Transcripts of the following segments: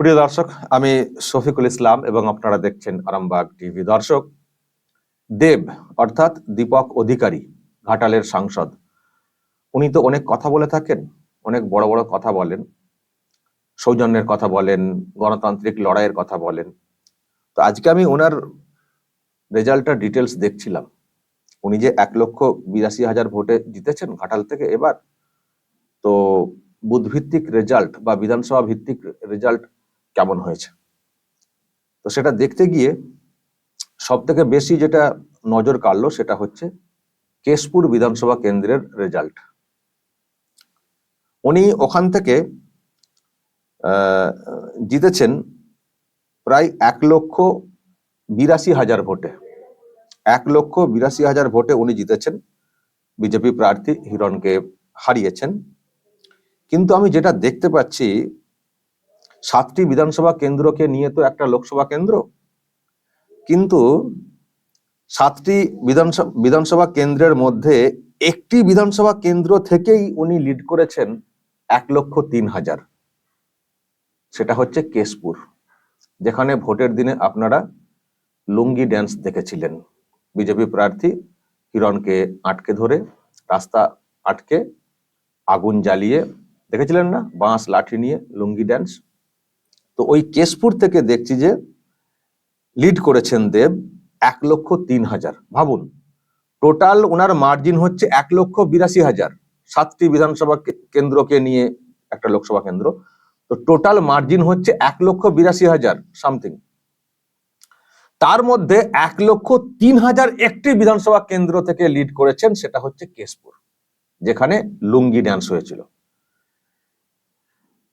প্রিয় দর্শক, আমি শফিকুল ইসলাম এবং আপনারা দেখছেন আরামবাগ টিভি। দর্শক, দেব, অর্থাৎ দীপক অধিকারী, ঘাটালের সাংসদ, উনি তো অনেক কথা বলে থাকেন, অনেক বড় বড় কথা বলেন, সৌজন্যের কথা বলেন, গণতান্ত্রিক লড়াইয়ের কথা বলেন। তো আজকে আমি ওনার রেজাল্টটা ডিটেলস দেখছিলাম। উনি যে এক লক্ষ বিরাশি হাজার ভোটে জিতেছেন ঘাটাল থেকে এবার, তো বুধভিত্তিক রেজাল্ট বা বিধানসভা ভিত্তিক রেজাল্ট কেমন হয়েছে। তো সেটা দেখতে গিয়ে সব থেকে বেশি যেটা নজর কাড়লো সেটা হচ্ছে কেশপুর বিধানসভা কেন্দ্রের রেজাল্ট উনি ওখান থেকে জিতেছেন প্রায় এক লক্ষ বিরাশি হাজার ভোটে। এক লক্ষ বিরাশি হাজার ভোটে উনি জিতেছেন। বিজেপি প্রার্থী হিরণকে হারিয়েছেন। কিন্তু আমি যেটা দেখতে পাচ্ছি সাতটি বিধানসভা কেন্দ্রকে নিয়ে তো একটা লোকসভা কেন্দ্র। কিন্তু সাতটি বিধানসভা বিধানসভা কেন্দ্রের মধ্যে একটি বিধানসভা কেন্দ্র থেকেই উনি লিড করেছেন এক লক্ষ তিন হাজার। সেটা হচ্ছে কেশপুর, যেখানে ভোটের দিনে আপনারা লুঙ্গি ড্যান্স দেখেছিলেন। বিজেপি প্রার্থী হিরণকে আটকে ধরে, রাস্তা আটকে আগুন জ্বালিয়ে, দেখেছিলেন না? বাঁশ, লাঠি নিয়ে লুঙ্গি ড্যান্স তো ওই কেশপুর থেকে দেখছি যে লিড করেছেন দেব এক লক্ষ তিন হাজার। ভাবুন টোটাল ওনার মার্জিন হচ্ছে এক লক্ষ বিরাশি হাজার। সাতটি বিধানসভা কেন্দ্রকে নিয়ে একটা লোকসভা কেন্দ্র। তো টোটাল মার্জিন হচ্ছে এক লক্ষ বিরাশি হাজার সামথিং তার মধ্যে এক লক্ষ তিন হাজার একটি বিধানসভা কেন্দ্র থেকে লিড করেছেন সেটা হচ্ছে কেশপুর, যেখানে লুঙ্গি ড্যান্স হয়েছিল।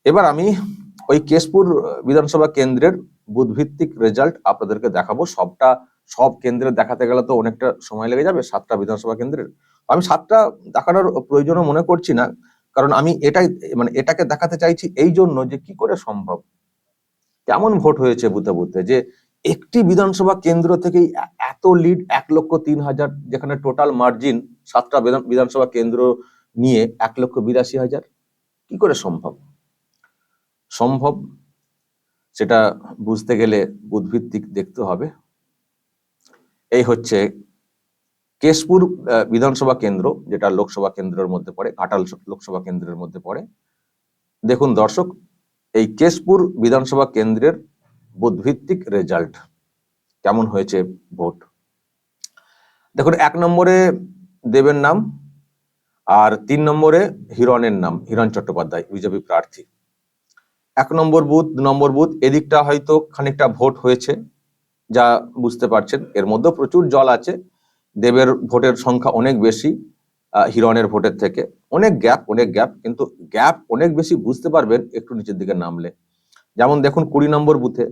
এবার আমি ওই কেশপুর বিধানসভা কেন্দ্রের বুথভিত্তিক রেজাল্ট আপনাদেরকে দেখাবো। সবটা, সব কেন্দ্রে দেখাতে গেলে তো অনেকটা সময় লেগে যাবে, সাতটা বিধানসভা কেন্দ্রের। আমি সাতটা দেখানোর প্রয়োজনও মনে করছি না, কারণ আমি এটাই মানে এটাকে দেখাতে চাইছি এই জন্য যে কি করে সম্ভব? কেমন ভোট হয়েছে বুথে বুথে? যে একটি বিধানসভা কেন্দ্র থেকেই এত লিড এক লক্ষ তিন হাজার, যেখানে টোটাল মার্জিন সাতটা বিধানসভা কেন্দ্র নিয়ে এক লক্ষ বিরাশি হাজার? কি করে সম্ভব? সম্ভব? সেটা বুঝতে গেলে বুধভিত্তিক দেখতে হবে। এই হচ্ছে কেশপুর বিধানসভা কেন্দ্র, যেটা লোকসভা কেন্দ্রের মধ্যে পড়ে, ঘাটাল লোকসভা কেন্দ্রের মধ্যে পড়ে। দেখুন দর্শক, এই কেশপুর বিধানসভা কেন্দ্রের বুথভিত্তিক রেজাল্ট কেমন হয়েছে ভোট? দেখুন, এক নম্বরে দেবের নাম আর তিন নম্বরে হিরণের নাম, হিরণ চট্টোপাধ্যায়, বিজেপি প্রার্থী। এক নম্বর বুথ, দু নম্বর বুথ, এদিকটা হয়তো খানিকটা ভোট হয়েছে, যা বুঝতে পারছেন। এর মধ্যে প্রচুর জল আছে। দেবের ভোটের সংখ্যা অনেক বেশি হিরণের ভোটের থেকে। অনেক গ্যাপ অনেক গ্যাপ, কিন্তু গ্যাপ অনেক বেশি বুঝতে পারবেন একটু নিচের দিকে নামলে। যেমন দেখুন কুড়ি নম্বর বুথে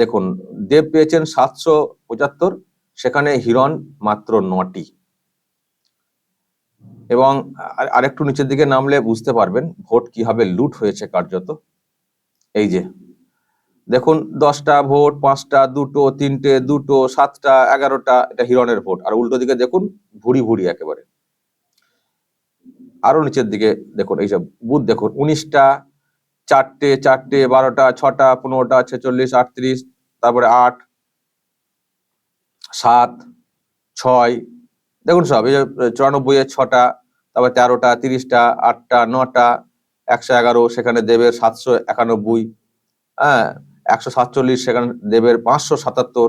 দেখুন, দেব পেয়েছেন সাতশো পঁচাত্তর, সেখানে হিরণ মাত্র নটি। এবং আরেকটু নিচের দিকে নামলে বুঝতে পারবেন ভোট কীভাবে লুট হয়েছে কার্যত। এই যে, দেখুন, দশটা ভোট, পাঁচটা, দুটো, তিনটে, দুটো, সাতটা, এগারোটা, এটা হিরণের ভোট। আর উল্টো দিকে দেখুন, ভুড়ি ভুড়ি একেবারে। আরও নিচের দিকে দেখুন এইসব বুথ দেখুন, উনিশটা, চারটে চারটে, বারোটা, ছটা, পনেরোটা, ছেচল্লিশ, আটত্রিশ, তারপরে আট, সাত, ছয় দেখুন সব, এই যে চুরানব্বই এর ছটা, তারপর তেরোটা, তিরিশটা, আটটা, নটা, একশো এগারো, সেখানে দেবের সাতশো একানব্বই হ্যাঁ একশো সাতচল্লিশ, সেখানে দেবের পাঁচশো সাতাত্তর।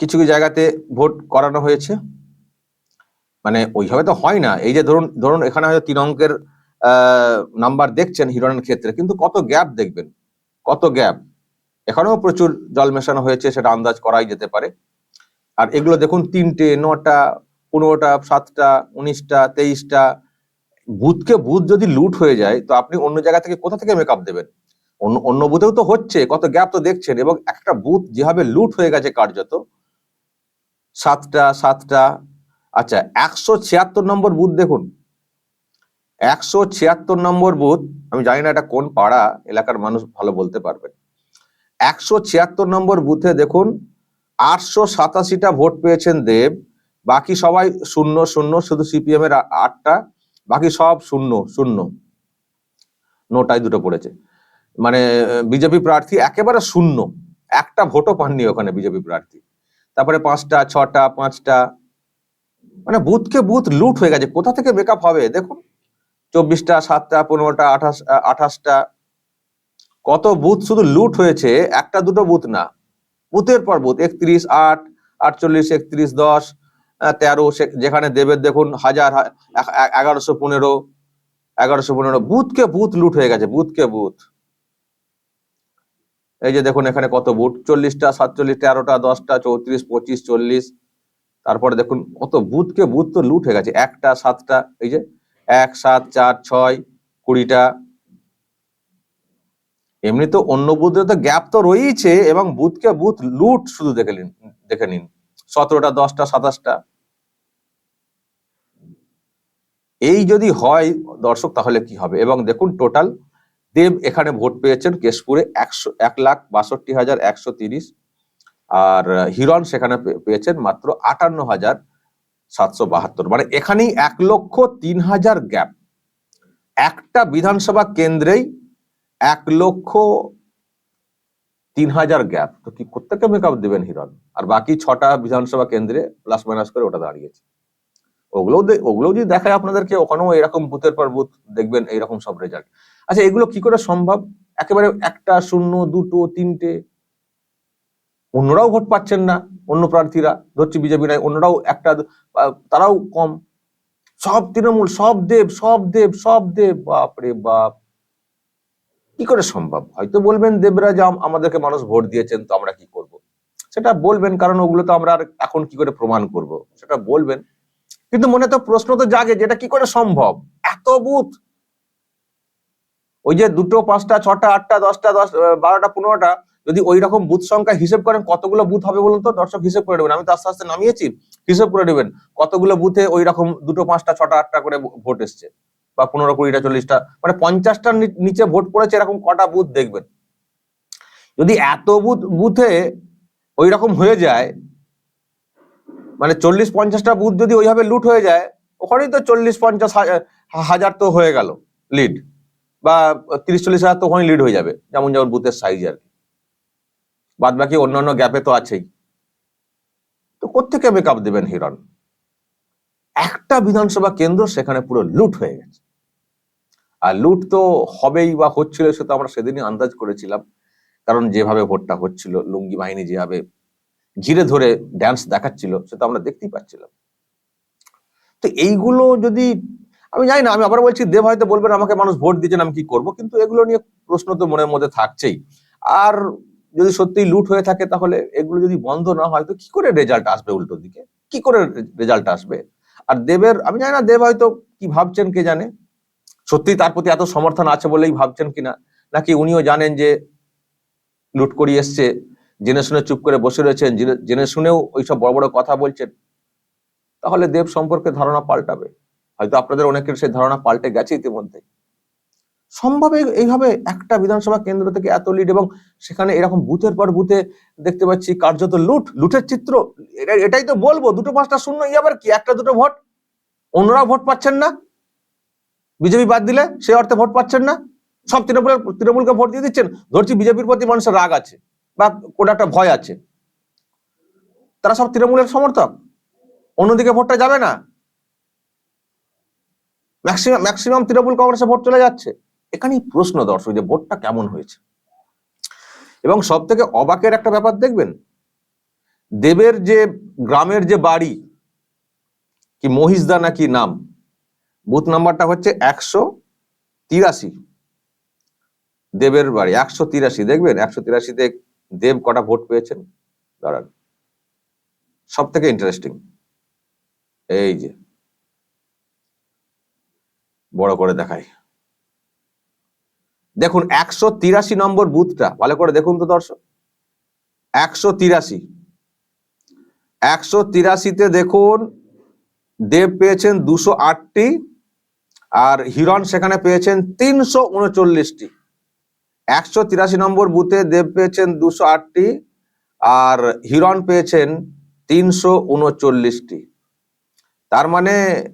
কিছু কিছু জায়গাতে ভোট করানো হয়েছে। মানে ওইভাবে তো হয় না। এই যে ধরুন ধরুন এখানে হয়তো তিন অঙ্কের নাম্বার দেখছেন হিরণের ক্ষেত্রে, কিন্তু কত গ্যাপ দেখবেন? কত গ্যাপ? এখানেও প্রচুর জল মেশানো হয়েছে, সেটা আন্দাজ করাই যেতে পারে। আর এগুলো দেখুন তিনটে, নটা, পনেরোটা, সাতটা, উনিশটা, তেইশটা। বুথকে বুথ যদি লুট হয়ে যায়, তো আপনি অন্য জায়গা থেকে কোথা থেকে মেকআপ দেবেন? অন্য অন্য বুথেও তো হচ্ছে, কত গ্যাপ তো দেখছেন। এবং একটা বুথ যেভাবে লুট হয়ে গেছে কার্যত, সাতটা সাতটা আচ্ছা একশো ছিয়াত্তর নম্বর বুথ দেখুন। একশো ছিয়াত্তর নম্বর বুথ আমি জানি না এটা কোন পাড়া, এলাকার মানুষ ভালো বলতে পারবেন একশো ছিয়াত্তর নম্বর বুথে দেখুন আটশো সাতাশিটা ভোট পেয়েছেন দেব। বাকি সবাই শূন্য শূন্য, শুধু সিপিএম এর আটটা। বাকি সব শূন্য শূন্য। নোটাই দুটো পড়েছে। মানে বিজেপি প্রার্থী একেবারে শূন্য। একটা ভোটও পাননি ওখানে বিজেপি প্রার্থী। তারপরে পাঁচটা, ছটা, পাঁচটা। মানে বুথকে বুথ লুট হয়ে গেছে। কোথা থেকে মেকআপ হবে? দেখুন, চব্বিশটা, সাতটা, পনেরোটা, আঠাশ আঠাশটা। কত বুথ শুধু লুট হয়েছে? একটা দুটো বুথ না। বুথের পর বুথ একত্রিশ, আট, আটচল্লিশ, একত্রিশ, দশ তেরো যেখানে দেবের দেখুন হাজার এগারোশো পনেরো এগারোশো পনেরো। বুথকে বুথ লুট হয়ে গেছে বুথকে বুথ এই যে দেখুন এখানে কত বুথ চল্লিশটা, সাতচল্লিশ, তেরোটা, দশটা, চৌত্রিশ, পঁচিশ, চল্লিশ। তারপরে দেখুন কত বুথকে বুথ তো লুট হয়ে গেছে, একটা, সাতটা, এই যে এক, সাত, চার, ছয়, কুড়িটা এমনি তো অন্য বুথে তো গ্যাপ তো রয়েছে এবং বুথকে বুথ লুট শুধু দেখে নিন দেখে নিন। সতেরোটা, দশটা, সাতাশটা। এই যদি হয় দর্শক, তাহলে কি হবে? এবং দেখুন, টোটাল দেব এখানে ভোট পেয়েছেন কেশপুরে একশো, এক লাখ বাষট্টি হাজার একশো তিরিশ। আর হিরণ সেখানে পেয়েছেন মাত্র আটান্ন হাজার সাতশো বাহাত্তর। মানে এখানেই এক লক্ষ তিন হাজার গ্যাপ। একটা বিধানসভা কেন্দ্রেই এক লক্ষ তিন হাজার গ্যাপ। তো কি কোথেকে মেকআপ দেবেন হিরণ? আর বাকি ছটা বিধানসভা কেন্দ্রে প্লাস মাইনাস করে ওটা দাঁড়িয়েছে। ওগুলোও ওগুলোও যদি দেখায় আপনাদেরকে ওখানেও এরকম বুথের পর বুথ দেখবেন এইরকম সব রেজাল্ট আচ্ছা এগুলো কি করে সম্ভব? একেবারে একটা, শূন্য, দুটো, তিনটে। অন্যরাও ভোট পাচ্ছেন না, অন্য প্রার্থীরা, ধরছি বিজেপি নয় অন্যরাও একটা তারাও কম। সব তৃণমূল, সব দেব সব দেব সব দেব, বাপরে বাপ। কি করে সম্ভব? হয়তো বলবেন, দেবরাজ, আম- আমাদেরকে মানুষ ভোট দিয়েছেন, তো আমরা কি করব? সেটা বলবেন, কারণ ওগুলো তো আমরা আর এখন কি করে প্রমাণ করব? সেটা বলবেন। কিন্তু মনে তো প্রশ্ন তো জাগে যেটা কি করে সম্ভব? এত বুথ! ওই যে দুটো, পাঁচটা, ছটা, আটটা, দশটা, দশ বারোটা, পনেরোটা, যদি ওই রকম বুথ সংখ্যা হিসেব করেন, কতগুলো বুথ হবে বলুন তো? দর্শক হিসেব করে নেবেন। আমি তো আস্তে আস্তে নামিয়েছি, হিসেব করে নেবেন, কতগুলো বুথে ওই রকম দুটো, পাঁচটা, ছটা, আটটা করে ভোট এসছে। বা পনেরো কুড়িটা, চল্লিশটা মানে পঞ্চাশটার নিচে ভোট পড়েছে, এরকম কটা বুথ দেখবেন। যদি এত বুথ, বুথে ওই রকম হয়ে যায় মানে চল্লিশ, পঞ্চাশটা বুথ যদি ওইভাবে লুট হয়ে যায়, ওখানেই তো চল্লিশ, পঞ্চাশ হাজার- তো হয়ে গেল লিড বা তিরিশ, চল্লিশ হাজার তো ওখানে লিড হয়ে যাবে, যেমন যেমন বুথের সাইজ আর কি। বাদ বাকি অন্যান্য গ্যাপে তো আছেই। তো কোত্থেকে মেকআপ দেবেন হিরণ? একটা বিধানসভা কেন্দ্র সেখানে পুরো লুট হয়ে গেছে। আর লুট তো হবেই বা হচ্ছিল সে তো আমরা সেদিনই আন্দাজ করেছিলাম। কারণ যেভাবে ভোটটা হচ্ছিল, লুঙ্গি বাহিনী যেভাবে ঘিরে ধরে ড্যান্স দেখাচ্ছিল সেটা আমরা দেখতেই পাচ্ছিলাম। তো এইগুলো যদি, আমি জানি না, আমি আবার বলছি, দেব হয়তো বলবেন আমাকে মানুষ ভোট দিয়েছেন আমি কি করব? কিন্তু এগুলো নিয়ে প্রশ্ন তো মনের মধ্যে থাকছেই। আর যদি সত্যিই লুট হয়ে থাকে তাহলে এগুলো যদি বন্ধ না হয়, তো কি করে রেজাল্ট আসবে উল্টো দিকে? কি করে রেজাল্ট আসবে? আর দেবের, আমি জানি না, দেব হয়তো কি ভাবছেন কে জানে? সত্যি তার প্রতি এত সমর্থন আছে বলেই ভাবছেন কিনা? নাকি উনিও জানেন যে লুট করিয়ে এসছে, জেনে শুনে চুপ করে বসে রয়েছেন, জেনে- শুনেও ওইসব বড় বড় কথা বলছেন? তাহলে দেব সম্পর্কে ধারণা পাল্টাবে। হয়তো আপনাদের অনেকের সেই ধারণা পাল্টে গেছে ইতিমধ্যে। সম্ভব এই- এইভাবে একটা বিধানসভা কেন্দ্র থেকে এত লিড এবং সেখানে এরকম বুথের পর বুথে দেখতে পাচ্ছি কার্যত লুট, লুটের চিত্র। এটা- এটাই তো বলব, দুটো পাঁচটা শূন্য, ই আবার কি? একটা, দুটো ভোট? অন্যরা ভোট পাচ্ছেন না? বিজেপি বাদ দিলে সে অর্থে ভোট পাচ্ছেন না। সব তৃণমূলের, তৃণমূলকে ভোট দিয়ে দিচ্ছেন। ধরছি বিজেপির প্রতি মানুষের রাগ আছে বা কোনো একটা ভয় আছে। তারা সব তৃণমূলের সমর্থক। অন্যদিকে ভোটটা যাবে না। ম্যাক্সিমাম ম্যাক্সিমাম তৃণমূল কংগ্রেসে ভোট চলে যাচ্ছে। এখানেই প্রশ্ন দর্শক, যে ভোটটা কেমন হয়েছে? এবং সব থেকে অবাকের একটা ব্যাপার দেখবেন, দেবের যে গ্রামের যে বাড়ি, কি মহিষদা নাকি নাম? বুথ নাম্বারটা হচ্ছে একশো তিরাশি। দেবের বাড়ি, একশো তিরাশি, দেখবেন? একশো তিরাশিতে দেব কটা ভোট পেয়েছেন? দাঁড়ান। সব থেকে ইন্টারেস্টিং এই যে। বড় করে দেখাই। দেখুন, একশো তিরাশি নম্বর বুথটা, ভালো করে দেখুন তো দর্শক। একশো তিরাশি। একশো তিরাশিতে দেখুন, দেব পেয়েছেন দুশো আটটি আর হিরণ সেখানে পেয়েছেন তিনশো উনচল্লিশটি। একশো তিরাশি নম্বর বুথে দেব পেয়েছেন দুশো আটটি আর হিরণ পেয়েছেন তিনশো উনচল্লিশটি। তার মানে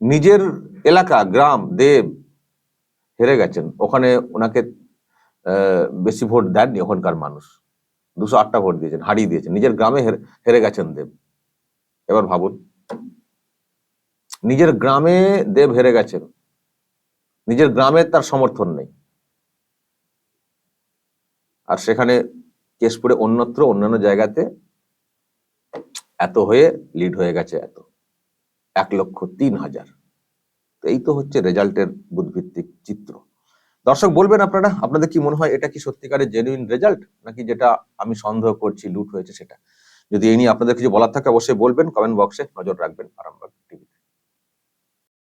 নিজের এলাকা, গ্রাম, দেব হেরে গেছেন। ওখানে ওনাকে বেশি ভোট দেননি ওখানকার মানুষ। দুশো আটটা ভোট দিয়েছেন, হারিয়ে দিয়েছেন। নিজের গ্রামে হেরে- হেরে গেছেন দেব। এবার ভাবুন। নিজের গ্রামে দেব হেরে গেছেন। নিজের গ্রামে তার সমর্থন নেই। আর সেখানে কেশপুরে অন্যত্র, অন্যান্য জায়গাতে এত হয়ে লিড হয়ে গেছে এত। এক লক্ষ তিন হাজার। তো এই তো হচ্ছে রেজাল্টের বুধভিত্তিক চিত্র। দর্শক, বলবেন আপনারা, আপনাদের কি মনে হয় এটা কি সত্যিকারের জেনুইন রেজাল্ট নাকি যেটা আমি সন্দেহ করছি লুট হয়েছে সেটা? যদি এই নিয়ে আপনাদের কিছু বলার থাকে, অবশ্যই বলবেন কমেন্ট বক্সে নজর রাখবেন আরামবাগ টিভি